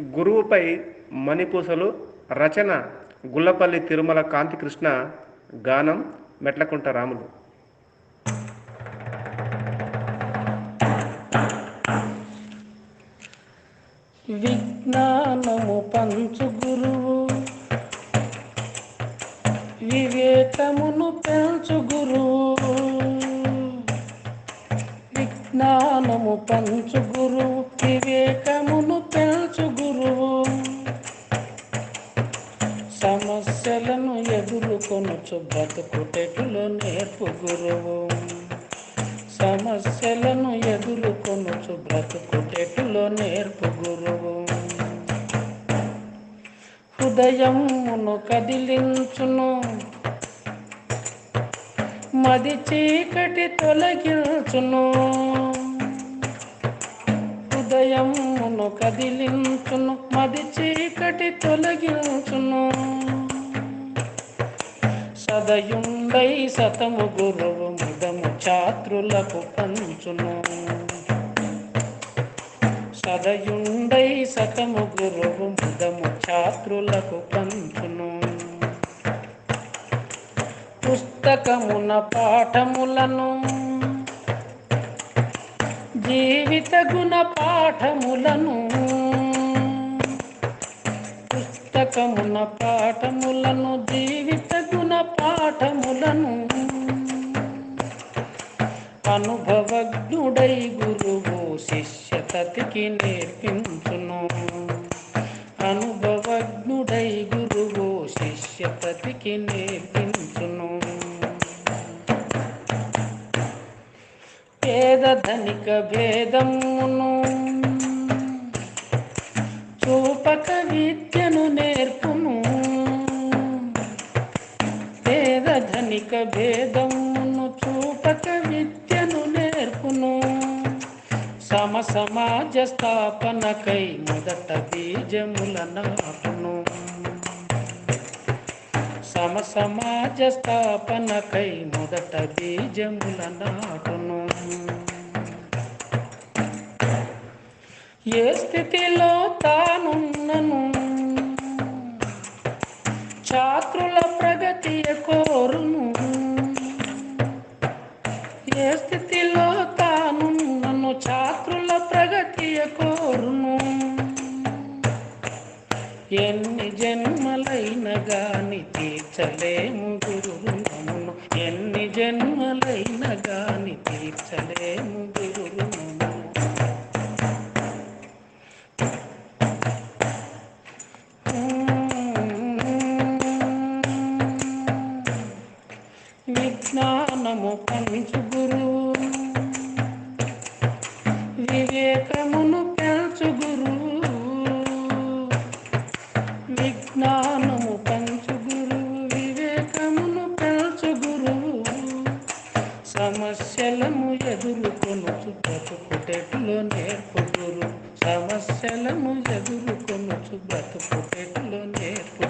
గురువుపై మణిపూసలు రచన గుల్లపల్లి తిరుమల కాంతికృష్ణ గానం మెట్లకుంట రాములు. విజ్ఞానము పంచు గురువు వివేకమును పెంచు గురువు. విజ్ఞానము పంచు గురువు. వివేకమును పెంచు గురువు. సమస్యలను ఎదుర్కొనొచ్చు బ్రతుకుటెటులో నేర్పు గురువు. సమస్యలను ఎదుర్కొనొచ్చు బ్రతుకుటెటులో నేర్పు గురువు. హృదయమును కదిలించును మది చీకటి తొలగించును. హృదయమును కదిలించును మది చీకటి తొలగించును. సదయుండై సతము గురువు ముదము ఛాత్రులకు పంచును. సదయుండై సతము గురువు ముదము ఛాత్రులకు పంచును. పుస్తకమున పాఠములను జీవిత గుణ పాఠములను పుస్తకమున పాఠములను జీవిత గుణ పాఠములను అనుభవజ్ఞుడై గురువు శిష్యతతికి నేర్పించును. అనుభవజ్ఞుడై గురువు శిష్యతతికి నేర్పించును. పేద ధనిక భేదమును చూపక విద్యను నేర్పును. పేద ధనిక భేదమును చూపక విద్యను నేర్పును. సమ సమాజ స్థాపనకై మొదట బీజముల నాటును సమ సమాజ స్థాపనకై మొదట బీజముల నాటును ఏ స్థితిలో తానున్నను? ఛాత్రుల ప్రగతి కోరును. ఏ స్థితిలో తానున్నను? ఛాత్రుల ప్రగతి కోరును. ఎన్ని జన్మలైన గాని తీర్చలేము గురువును ఎన్ని జన్మలైన విజ్ఞానము పంచు గురువు వివేకమును పెంచు గురువు విజ్ఞానము పంచు గురువు వివేకమును పెంచు గురువు సమస్యలము ఎదుర్కొనుచు బ్రతుకుటెట్లో నేర్పు గురు. సమస్యలను ఎదుర్కొనుచు బ్రతుకుటెట్లో నేర్పు